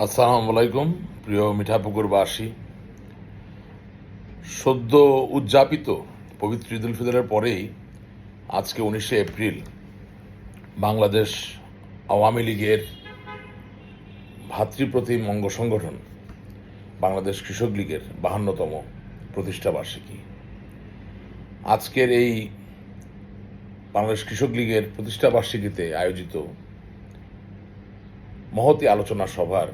আসসালামু আলাইকুম, প্রিয় মিঠাপুকুরবাসী। সদ্য উদযাপিত পবিত্র ঈদ উল ফিতরের পরেই আজকে উনিশে এপ্রিল বাংলাদেশ আওয়ামী লীগের ভাতৃপ্রতিম অঙ্গ সংগঠন, বাংলাদেশ কৃষক লীগের বাহান্নতম প্রতিষ্ঠা বার্ষিকী। আজকের এই বাংলাদেশ কৃষক লীগের প্রতিষ্ঠা বার্ষিকীতে আয়োজিত মহতি আলোচনা সভার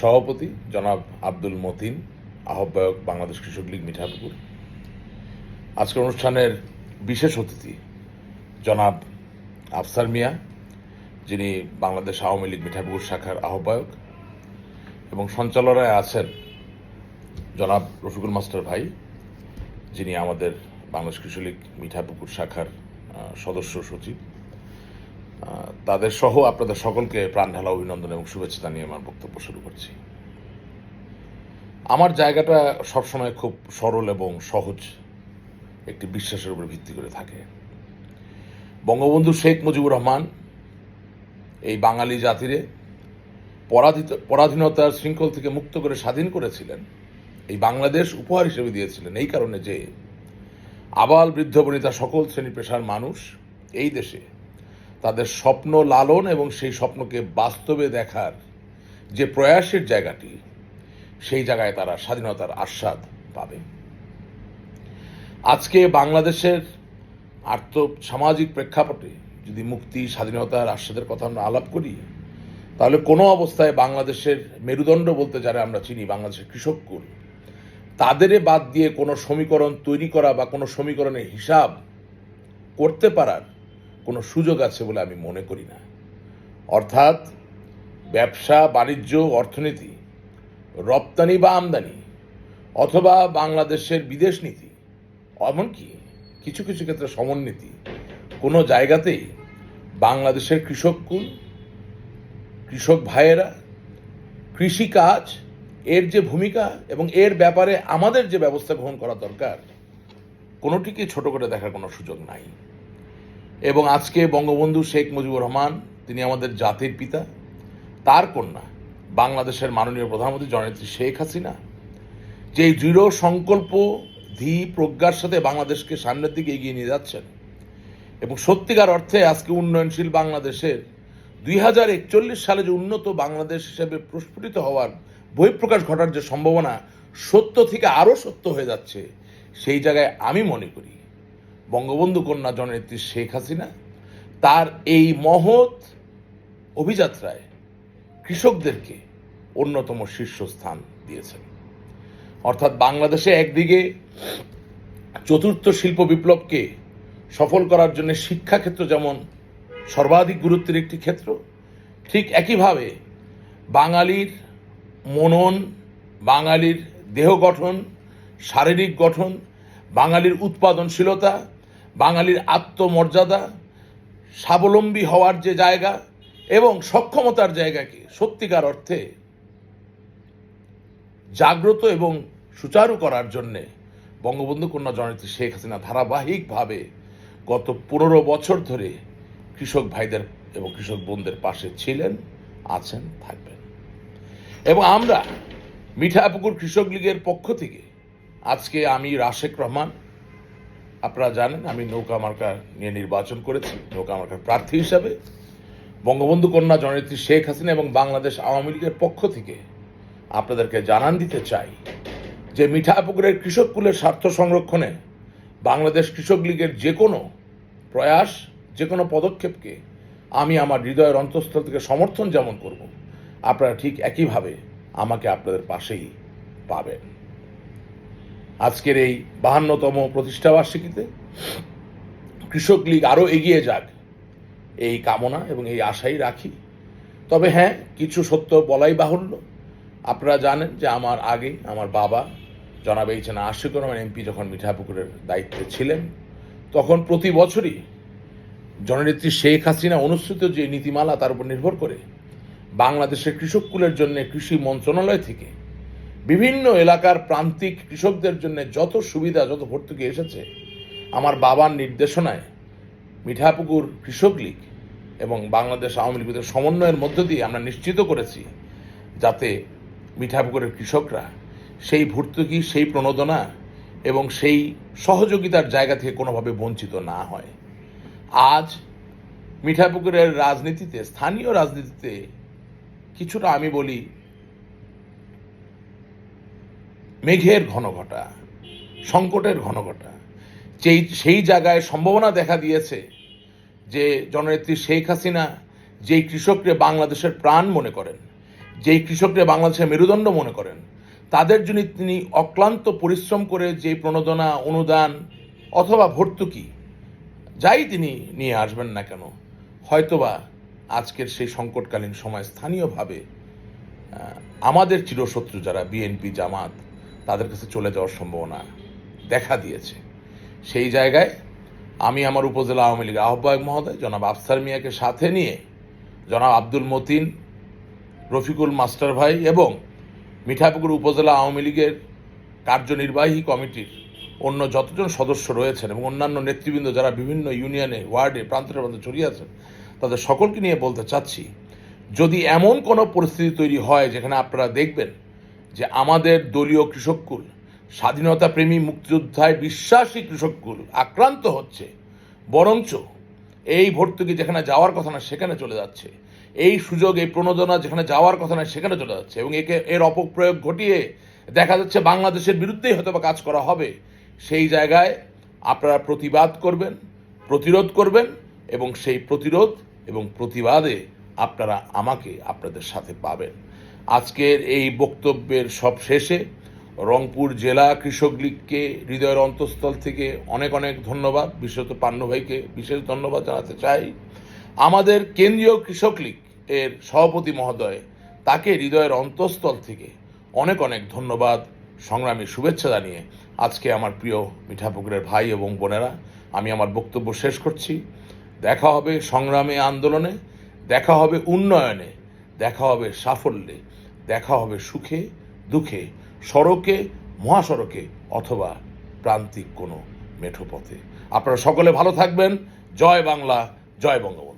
সভাপতি জনাব আব্দুল মতিন, আহ্বায়ক বাংলাদেশ কৃষক লীগ মিঠাপুকুর আজকের অনুষ্ঠানের বিশেষ অতিথি জনাব আফসার মিয়া, যিনি বাংলাদেশ আওয়ামী লীগ মিঠাপুকুর শাখার আহ্বায়ক এবং সঞ্চালনায় আছেন জনাব রফিকুল মাস্টার ভাই, যিনি আমাদের বাংলাদেশ কৃষি লীগ মিঠাপুকুর শাখার সদস্য সচিব। তাদের সহ আপনাদের সকলকে প্রাণ ঢালা অভিনন্দন এবং শুভেচ্ছা জানিয়ে আমার বক্তব্য শুরু করছি। আমার জায়গাটা সবসময় খুব সরল এবং সহজ একটি বিশ্বাসের উপর ভিত্তি করে থাকে। বঙ্গবন্ধু শেখ মুজিবুর রহমান এই বাঙালি জাতিরে পরাধিত পরাধীনতার শৃঙ্খল থেকে মুক্ত করে স্বাধীন করেছিলেন, এই বাংলাদেশ উপহার হিসেবে দিয়েছিলেন এই কারণে যে আবাল বৃদ্ধ বনিতা সকল শ্রেণি পেশার মানুষ এই দেশে তাদের স্বপ্ন লালন এবং সেই স্বপ্নকে বাস্তবে দেখার যে প্রয়াসের জায়গাটি, সেই জায়গায় তারা স্বাধীনতার আস্বাদ পাবে। আজকে বাংলাদেশের আর্থ সামাজিক প্রেক্ষাপটে যদি মুক্তি, স্বাধীনতার আস্বাদের কথা আমরা আলাপ করি, তাহলে কোনো অবস্থায় বাংলাদেশের মেরুদণ্ড বলতে যারা আমরা চিনি, বাংলাদেশের কৃষককুল তাদেরে বাদ দিয়ে কোনো সমীকরণ তৈরি করা বা কোনো সমীকরণের হিসাব করতে পারার কোনো সুযোগ আছে বলে আমি মনে করি না। অর্থাৎ ব্যবসা, বাণিজ্য, অর্থনীতি, রপ্তানি বা আমদানি, অথবা বাংলাদেশের বিদেশ নীতি, এমনকি কিছু কিছু ক্ষেত্রে সমন্বিতি কোনো জায়গাতেই বাংলাদেশের কৃষককুল কৃষক ভাইয়েরা, কৃষিকাজ, এর যে ভূমিকা এবং এর ব্যাপারে আমাদের যে ব্যবস্থা গ্রহণ করা দরকার কোনোটিকে ছোট করে দেখার কোনো সুযোগ নাই। এবং আজকে বঙ্গবন্ধু শেখ মুজিবুর রহমান, তিনি আমাদের জাতির পিতা, তার কন্যা, বাংলাদেশের মাননীয় প্রধানমন্ত্রী জননেত্রী শেখ হাসিনা, যে দৃঢ় সংকল্প ধী প্রজ্ঞার সাথে বাংলাদেশকে সামনের দিকে এগিয়ে নিয়ে যাচ্ছেন এবং সত্যিকার অর্থে আজকে উন্নয়নশীল বাংলাদেশের দুই হাজার একচল্লিশ সালে যে উন্নত বাংলাদেশ হিসেবে প্রস্ফুটিত হওয়ার বহিঃপ্রকাশ ঘটার যে সম্ভাবনা সত্য থেকে আরও সত্য হয়ে যাচ্ছে, সেই জায়গায় আমি মনে করি বঙ্গবন্ধু কন্যা জননেত্রী শেখ হাসিনা, তার এই মহৎ অভিযাত্রায় কৃষকদেরকে অন্যতম শীর্ষস্থান দিয়েছেন। অর্থাৎ বাংলাদেশে একদিকে চতুর্থ শিল্প বিপ্লবকে সফল করার জন্য শিক্ষাক্ষেত্র যেমন সর্বাধিক গুরুত্বের একটি ক্ষেত্র, ঠিক একইভাবে বাঙালির মনন, বাঙালির দেহ গঠন, শারীরিক গঠন, বাঙালির উৎপাদনশীলতা বাঙালির আত্মমর্যাদা, স্বাবলম্বী হওয়ার যে জায়গা এবং সক্ষমতার জায়গাকে সত্যিকার অর্থে জাগ্রত এবং সুচারু করার জন্যে বঙ্গবন্ধু কন্যা জননেত্রী শেখ হাসিনা ধারাবাহিকভাবে গত পনেরো বছর ধরে কৃষক ভাইদের এবং কৃষক বোনদের পাশে ছিলেন, আছেন, থাকবেন। এবং আমরা মিঠাপুকুর কৃষক লীগের পক্ষ থেকে আজকে আমি রাশেক রহমান আপনারা জানেন, আমি নৌকা মার্কা নিয়ে নির্বাচন করেছি, নৌকা মার্কার প্রার্থী হিসাবে। বঙ্গবন্ধু কন্যা জননেত্রী শেখ হাসিনা এবং বাংলাদেশ আওয়ামী লীগের পক্ষ থেকে আপনাদেরকে জানান দিতে চাই যে মিঠাপুকুরের কৃষককুলের স্বার্থ সংরক্ষণে বাংলাদেশ কৃষক লীগের যে কোনো প্রয়াস, যে কোনো পদক্ষেপকে আমি আমার হৃদয়ের অন্তঃস্থল থেকে সমর্থন যেমন করব, আপনারা ঠিক একইভাবে আমাকে আপনাদের পাশেই পাবেন। আজকের এই বাহান্নতম প্রতিষ্ঠাবার্ষিকীতে কৃষক লীগ আরও এগিয়ে যাক। এই কামনা এবং এই আশাই রাখি। তবে হ্যাঁ কিছু সত্য বলাই বাহুল্য। আপনারা জানেন যে আমার আগে আমার বাবা জনাব এইচেন আশিকুর রহমান, এমপি যখন মিঠাপুকুরের দায়িত্বে ছিলেন, তখন প্রতি বছরই জননেত্রী শেখ হাসিনা অনুসৃত যে নীতিমালা তার উপর নির্ভর করে, বাংলাদেশের কৃষককুলের জন্য কৃষি মন্ত্রণালয় থেকে বিভিন্ন এলাকার প্রান্তিক কৃষকদের জন্য যত সুবিধা, যত ভর্তুকি এসেছে, আমার বাবার নির্দেশনায় মিঠাপুকুর কৃষক লীগ এবং বাংলাদেশ আওয়ামী লীগের সমন্বয়ের মধ্য দিয়ে আমরা নিশ্চিত করেছি যাতে মিঠাপুকুরের কৃষকরা সেই ভর্তুকি, সেই প্রণোদনা এবং সেই সহযোগিতার জায়গা থেকে কোনোভাবে বঞ্চিত না হয়। আজ মিঠাপুকুরের রাজনীতিতে, স্থানীয় রাজনীতিতে কিছুটা আমি বলি মেঘের ঘন ঘটা সংকটের ঘন ঘটা যেই, সেই জায়গায় সম্ভাবনা দেখা দিয়েছে যে জননেত্রী শেখ হাসিনা যেই কৃষককে বাংলাদেশের প্রাণ মনে করেন, যেই কৃষককে বাংলাদেশের মেরুদণ্ড মনে করেন, তাদের জন্য তিনি অক্লান্ত পরিশ্রম করে যে প্রণোদনা, অনুদান অথবা ভর্তুকি, যাই তিনি নিয়ে আসবেন না কেন, হয়তোবা আজকের সেই সংকটকালীন সময় স্থানীয়ভাবে আমাদের চিরশত্রু যারা বিএনপি, জামাত তাদের কাছে চলে যাওয়ার সম্ভাবনা দেখা দিয়েছে। সেই জায়গায় আমি আমার উপজেলা আওয়ামী লীগের আহ্বায়ক মহোদয়, জনাব আফসার মিয়াকে সাথে নিয়ে জনাব আব্দুল মতিন, রফিকুল মাস্টার ভাই এবং মিঠাপুকুর উপজেলা আওয়ামী লীগের কার্যনির্বাহী কমিটির অন্য যতজন সদস্য রয়েছেন এবং অন্যান্য নেতৃবৃন্দ যারা বিভিন্ন ইউনিয়নে, ওয়ার্ডে প্রান্তে প্রান্তে ছড়িয়ে আছেন, তাদের সকলকে নিয়ে বলতে চাচ্ছি, যদি এমন কোনো পরিস্থিতি তৈরি হয় যেখানে আপনারা দেখবেন যে আমাদের দলীয় কৃষককুল স্বাধীনতা প্রেমী মুক্তিযোদ্ধায় বিশ্বাসী কৃষককুল আক্রান্ত হচ্ছে, বরঞ্চ এই ভর্তুকি যেখানে যাওয়ার কথা না সেখানে চলে যাচ্ছে। এই সুযোগ, এই প্রণোদনা যেখানে যাওয়ার কথা না সেখানে চলে যাচ্ছে এবং একে, এর অপপ্রয়োগ ঘটিয়ে দেখা যাচ্ছে বাংলাদেশের বিরুদ্ধেই হয়তো কাজ করা হবে। সেই জায়গায় আপনারা প্রতিবাদ করবেন, প্রতিরোধ করবেন এবং সেই প্রতিরোধ এবং প্রতিবাদে আপনারা আমাকে আপনাদের সাথে পাবেন। আজকের এই বক্তব্যের সব শেষে রংপুর জেলা কৃষক লীগকে হৃদয়ের অন্তঃস্থল থেকে অনেক অনেক ধন্যবাদ। বিশেষত পান্নু ভাইকে বিশেষ ধন্যবাদ জানাতে চাই। আমাদের কেন্দ্রীয় কৃষক লীগ এর সভাপতি মহোদয়, তাকে হৃদয়ের অন্তঃস্থল থেকে অনেক অনেক ধন্যবাদ। সংগ্রামী শুভেচ্ছা জানিয়ে আজকে আমার প্রিয় মিঠাপুকুরের ভাই এবং বোনেরা, আমি আমার বক্তব্য শেষ করছি। দেখা হবে সংগ্রামে আন্দোলনে, দেখা হবে উন্নয়নে। দেখা হবে সাফল্যে, দেখা হবে সুখে, দুঃখে, সড়কে, মহাসড়কে অথবা প্রান্তিক কোনো মেঠোপথে আপনারা সকলে ভালো থাকবেন। জয় বাংলা, জয় বঙ্গবন্ধু।